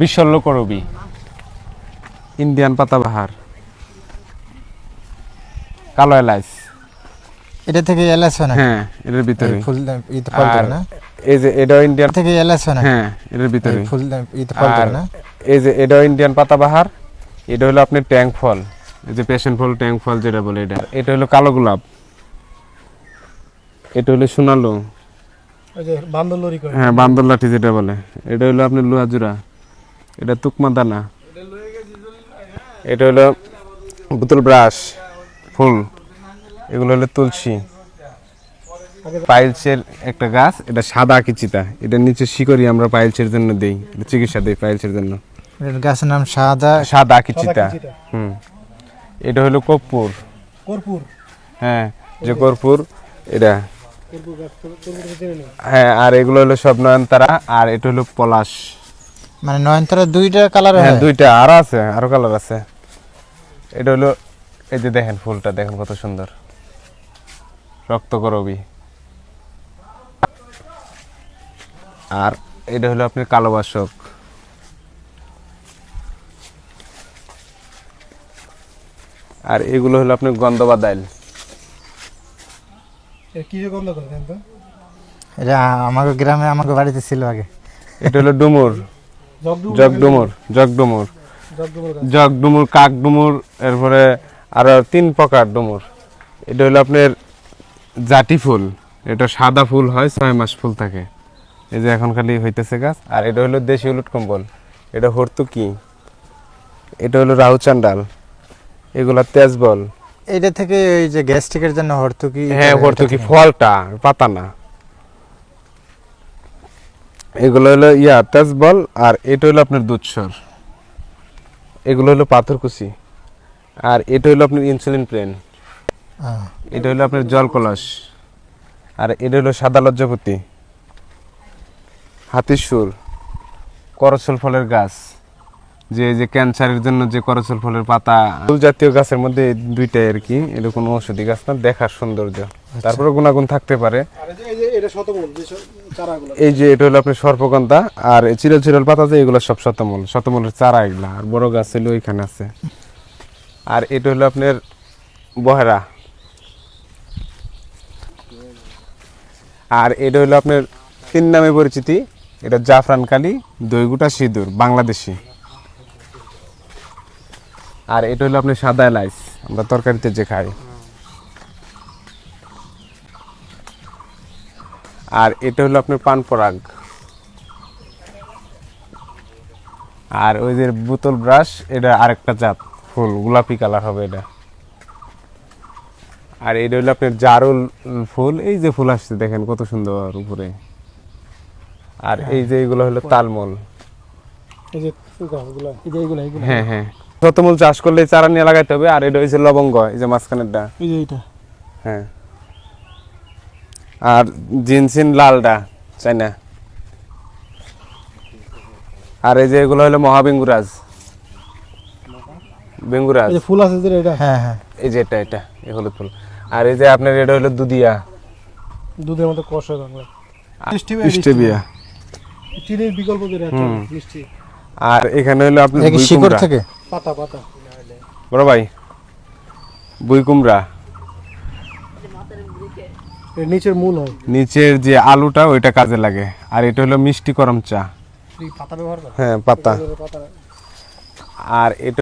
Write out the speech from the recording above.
বিশল্য করবি ইন্ডিয়ান পাতাবাহার। কালো এলাচ। এটা থেকে এলাচ হয় না হ্যাঁ এটার ভিতরে। ফুল ফল ধরে না? এই যে এটাও ইন্ডিয়ান থেকে এলাচ হয় না হ্যাঁ এটার ভিতরে। ফুল ই তো ফল ধরে না? এই যে এটাও ইন্ডিয়ান পাতাবাহার এটা হলো আপনার ট্যাঙ্ক ফল। এই যে প্যাশন ফল ট্যাঙ্ক ফল যেটা বলে এটা। এটা হলো কালো গোলাপ। এটা হলো সোনালু। হ্যাঁ বান্দর লাঠি যেটা বলে। এটা হলো আপনার লোহাজুরা এটা তুকমা দানা। এটা হলো বোতল ব্রাশ ফুল এগুলো হলো তুলসী। পাইলসের একটা গাছ এটা সাদা কিচিতা। এটা নিচে শিকড়ি আমরা পাইলসের জন্য দেই এটা চিকিৎসা দেই পাইলসের জন্য। গাছের নাম সাদা সাদা কিচিতা। হুম। এটা হলো কর্পূর। কর্পূর? হ্যাঁ যে কর্পূর এটা। কর্পূর গাছ কর্পূর তো হ্যাঁ আর এগুলো হলো সব নয়নতারা আর এটা হলো পলাশ। মানে নয়নতারা দুইটা কালার হ্যাঁ দুইটা আরও আছে আরও কালার আছে। এটা হলো এই যে দেখেন ফুলটা দেখেন কত সুন্দর। রক্ত করবি আর এটা হলো আপনার কালো বাসক। আর এগুলো হলো আপনার গন্ধবাদাইল কি যে গন্ধ করে জানেন তো? এটা আমাকে গ্রামে আমাকে বাড়িতে ছিল আগে। এটা হলো ডুমুর। জগডুমুর জগডুমুর জগডুমুর গাছ জগডুমুর কাক ডুমুর এরপরে আরও তিন প্রকার ডুমুর। এটা হলো আপনার জাটি ফুল। এটা সাদা ফুল হয় ছয় মাস ফুল থাকে। এই যে এখন খালি হইতেছে গাছ। আর এটা হলো দেশি হলুদ কম্বল। এটা হর্তুকি। এটা হলো রাহু চান্ডাল। এগুলা তেজবল। এটা থেকে ওই যে গ্যাস্ট্রিকের জন্য হরতুকি হ্যাঁ হর্তুকি ফলটা পাতা না। এগুলো হলো ইয়া তেজবল আর এটা হলো আপনার দুধসর। এগুলো হলো পাথরকুচি আর এটা হলো আপনার ইনসুলিন প্লেন। এটা হলো আপনার জল কলস আর এটা হলো সাদা লজ্জাপতি। হাতির সুর করচল ফলের গাছ। যে যে ক্যান্সারের জন্য যে করচল ফলের পাতা ফুল জাতীয় গাছের মধ্যে দুইটাই আর কি এটা কোনো ঔষধি গাছ না দেখার সৌন্দর্য। তারপরে গুণাগুণ থাকতে পারে। এই যে- এটা হলো আপনার সর্পগন্ধা আর এই চিরল চিরল পাতা যে এগুলো সব শতমূল। শতমূলের চারা এগুলা আর বড় গাছ হলো ওইখানে আছে। আর এটা হলো আপনার বহেরা। আর এটা হলো আপনার তিন নামে পরিচিতি এটা জাফরান কালি দইগুটা সিঁদুর বাংলাদেশি। আর এটা হলো আপনার সাদা এলাইচ আমরা তরকারিতে যে খাই। আর এটা হলো আপনার পান পরাগ। আর ওই যে বোতল ব্রাশ এটা আরেকটা জাত ফুল গোলাপি কালার হবে এটা। আর এটা হলো আপনার জারুল ফুল এই যে ফুল আসছে দেখেন কত সুন্দর উপরে। আর এই যে এগুলো হলো তালমল। এই যে গাছগুলো এই যে এইগুলো এইগুলো হ্যাঁ হ্যাঁ। শতমূল চাষ করলে চারা নিয়ে লাগাইতে হবে আর এটা হচ্ছে লবঙ্গ এই যে মাঝখানেরটা। এই যে এইটা। হ্যাঁ। আর জিনসিন লালটা চাই না? আর এই যে এগুলো হলো মহাবেঙ্গুরাজ। বেঙ্গুরাজ। এই যে ফুল আছে যে এটা? হ্যাঁ হ্যাঁ। এই যে এটা এটা এই হলুদ ফুল। আর এই যে আপনার এটা হলো দুধিয়া। দুধের মতো কষ হয় বাংলা স্টেবিয়া চিনির বিকল্প যেটা হুম। মিষ্টি। আর এখানে হলো আপনার শিকড়। থেকে? পাতা পাতা। বড় ভাই বুই কুমড়া। নিচের মূল হয়। নিচের যে আলুটা ওইটা কাজে লাগে। আর এটা হলো মিষ্টি করম চা। পাতা ব্যবহার হ্যাঁ পাতা। আর এটা